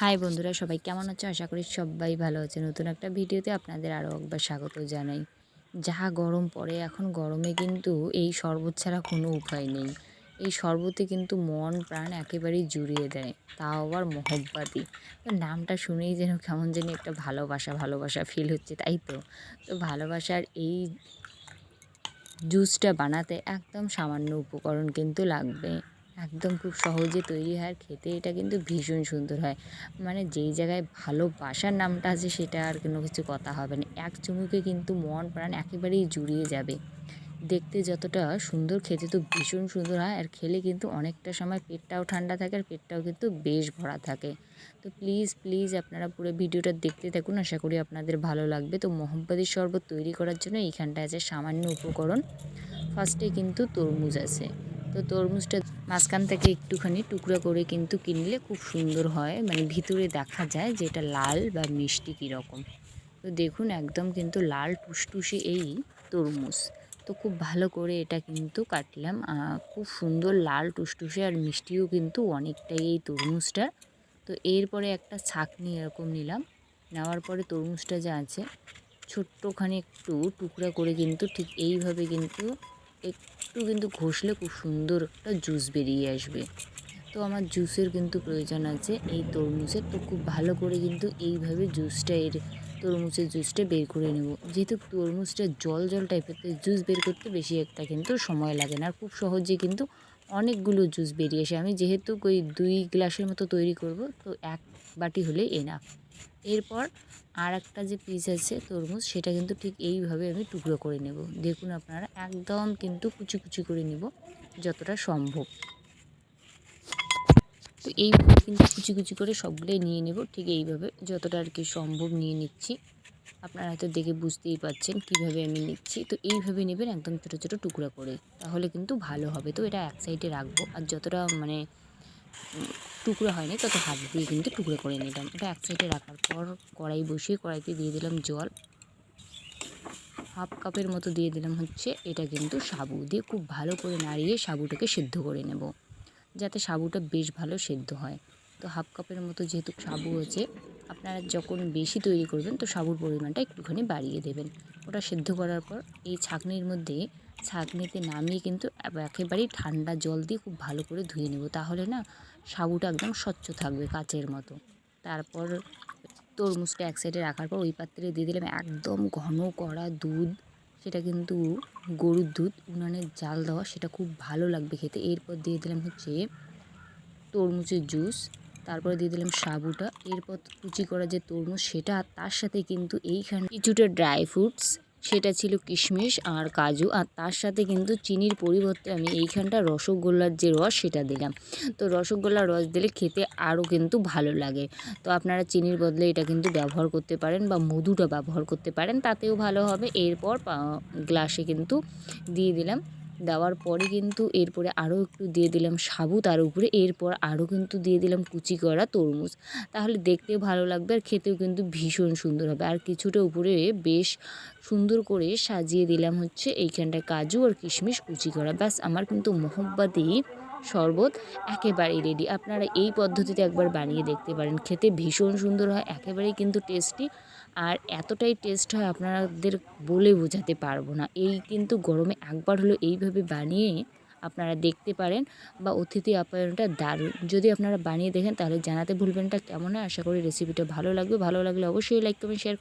High বন্ধুরা, সবাই কেমন আছো? আশা করি সবাই ভালো আছে। নতুন একটা ভিডিওতে আপনাদের আরও একবার স্বাগত জানাই। যাহা গরম পড়ে, এখন গরমে কিন্তু এই শরবত ছাড়া কোনো উপায় নেই। এই শরবতে কিন্তু মন, প্রাণ একেবারেই জুড়িয়ে দেয়। তাও আবার মহব্বাতি। তো নামটা শুনেই যেন কেমন জানি একটা ভালোবাসা ভালোবাসা ফিল হচ্ছে, তাই তো? তো ভালোবাসার এই জুসটা বানাতে একদম সামান্য উপকরণ কিন্তু লাগবে। একদম খুব সহজে তৈরি হয় আর খেতে এটা কিন্তু ভীষণ সুন্দর হয়। মানে যেই জায়গায় ভালোবাসার নামটা আছে সেটা আর কোনো কিছু কথা হবে না। এক চুমুকে কিন্তু মন, প্রাণ একেবারেই জুড়িয়ে যাবে। দেখতে যতটা সুন্দর, খেতে তো ভীষণ সুন্দর হয় আর খেলে কিন্তু অনেকটা সময় পেটটাও ঠান্ডা থাকে আর পেটটাও কিন্তু বেশ ভরা থাকে। তো প্লিজ প্লিজ আপনারা পুরো ভিডিওটা দেখতে থাকুন। আশা করি আপনাদের ভালো লাগবে। তো মোহব্বতের শরবত তৈরি করার জন্য এইখানটা আছে সামান্য উপকরণ। ফার্স্টে কিন্তু তরমুজ আছে। তো তরমুজটা মাঝখান থেকে একটুখানি টুকরো করে কিন্তু কিনলে খুব সুন্দর হয়। মানে ভিতরে দেখা যায় যে এটা লাল বা মিষ্টি কীরকম। তো দেখুন, একদম কিন্তু লাল টুসটুসে এই তরমুজ। তো খুব ভালো করে এটা কিন্তু কাটলাম। খুব সুন্দর লাল টুসটুসে আর মিষ্টিও কিন্তু অনেকটাই এই তরমুজটা। তো এরপরে একটা ছাকনি এরকম নিলাম। নেওয়ার পরে তরমুজটা যা আছে, ছোট্টখানি একটু টুকরা করে কিন্তু ঠিক এইভাবে কিন্তু একটু কিন্তু ঘষলে খুব সুন্দর একটা জুস বেরিয়ে আসবে। তো আমার জুসের কিন্তু প্রয়োজন আছে এই তরমুজের। তো খুব ভালো করে কিন্তু এইভাবে জুসটা এর তরমুজের জুসটা বের করে নেব। যেহেতু তরমুজটা জল জল টাইপের তো জুস বের করতে বেশি একটা কিন্তু সময় লাগে না। আর খুব সহজে কিন্তু অনেকগুলো জুস বেরিয়ে আসে। আমি যেহেতু ওই দুই গ্লাসের মতো তৈরি করব, তো এক বাটি হলে এনাফ এরপর আর একটা যে পিস আছে তরমুজ, সেটা কিন্তু ঠিক এইভাবে আমি টুকরো করে নেব। দেখুন আপনারা, একদম কিন্তু কুচি কুচি করে নেব, যতটা সম্ভব। তো এইভাবে কিন্তু কুচি কুচি করে সবগুলোই নিয়ে নেব, ঠিক এইভাবে যতটা আর কি সম্ভব নিয়ে নিচ্ছি। আপনারা হয়তো দেখে বুঝতেই পাচ্ছেন কীভাবে আমি নিচ্ছি। তো এইভাবে নেবেন একদম ছোটো ছোটো টুকরো করে, তাহলে কিন্তু ভালো হবে। তো এটা এক সাইডে রাখব, আর যতটা মানে টুকরো হয়নি, তত হাত দিয়ে কিন্তু টুকরো করে নিলাম। এটা এক সাইডে রাখার পর কড়াই বসিয়ে কড়াইতে দিয়ে দিলাম জল। হাফ কাপের মতো দিয়ে দিলাম হচ্ছে, এটা কিন্তু সাবু দিয়ে খুব ভালো করে নাড়িয়ে সাবুটাকে সেদ্ধ করে নেব। যাতে সাবুটা বেশ ভালো সেদ্ধ হয়। তো হাফ কাপের মতো যেহেতু সাবু আছে, আপনারা যখন বেশি তৈরি করবেন তো সাবুর পরিমাণটা একটুখানি বাড়িয়ে দেবেন। ওটা সেদ্ধ করার পর এই ছাঁকনির মধ্যে ছাঁকনিতে নামিয়ে কিন্তু একেবারেই ঠান্ডা জল দিয়ে খুব ভালো করে ধুয়ে নেব। তাহলে না সাবুটা একদম স্বচ্ছ থাকবে কাচের মতো। তারপর তরমুজটা এক সাইডে রাখার পর ওই পাত্রে দিয়ে দিলাম একদম ঘন করা দুধ। সেটা কিন্তু গরুর দুধ, উনানের জাল দেওয়া, সেটা খুব ভালো লাগবে খেতে। এরপর দিয়ে দিলাম হচ্ছে তরমুজের জুস। তারপরে দিয়ে দিলাম সাবুটা। এরপর কুচি করা যে তরমুজ, সেটা আর তার সাথে কিন্তু এইখানে কিছুটা ড্রাই ফ্রুটস সেটা ছিল কিশমিশ আর কাজু। আর তার সাথে কিন্তু চিনির পরিবর্তে আমি এইখানটা রসগোল্লার যে রস, সেটা দিলাম। তো রসগোল্লার রস দিলে খেতে আরও কিন্তু ভালো লাগে। তো আপনারা চিনির বদলে এটা কিন্তু ব্যবহার করতে পারেন বা মধুটা ব্যবহার করতে পারেন, তাতেও ভালো হবে। এরপর গ্লাসে কিন্তু দিয়ে দিলাম দেওয়ার পরে কিন্তু এরপরে আরও একটু দিয়ে দিলাম সাবু তার উপরে এরপর আরও কিন্তু দিয়ে দিলাম কুচি করা তরমুজ। তাহলে দেখতেও ভালো লাগবে আর খেতেও কিন্তু ভীষণ সুন্দর হবে। আর কিছুটা উপরে বেশ সুন্দর করে সাজিয়ে দিলাম হচ্ছে এইখানটায় কাজু আর কিশমিশ কুচি করা। ব্যাস, আমার কিন্তু মোহব্বাদি শরবত একেবারেই রেডি আপনারা এই পদ্ধতিতে একবার বানিয়ে দেখতে পারেন। খেতে ভীষণ সুন্দর হয়, একেবারেই কিন্তু টেস্টি আর এতটাই টেস্ট হয় আপনাদের বলে বোঝাতে পারব না। এই কিন্তু গরমে একবার হলো এইভাবে বানিয়ে আপনারা দেখতে পারেন বা অতিথি আপ্যায়নটা দারুণ। যদি আপনারা বানিয়ে দেখেন তাহলে জানাতে ভুলবেন কেমন হয়? আশা করি রেসিপিটা ভালো লাগবে। ভালো লাগলে অবশ্যই লাইক কমেন্ট শেয়ার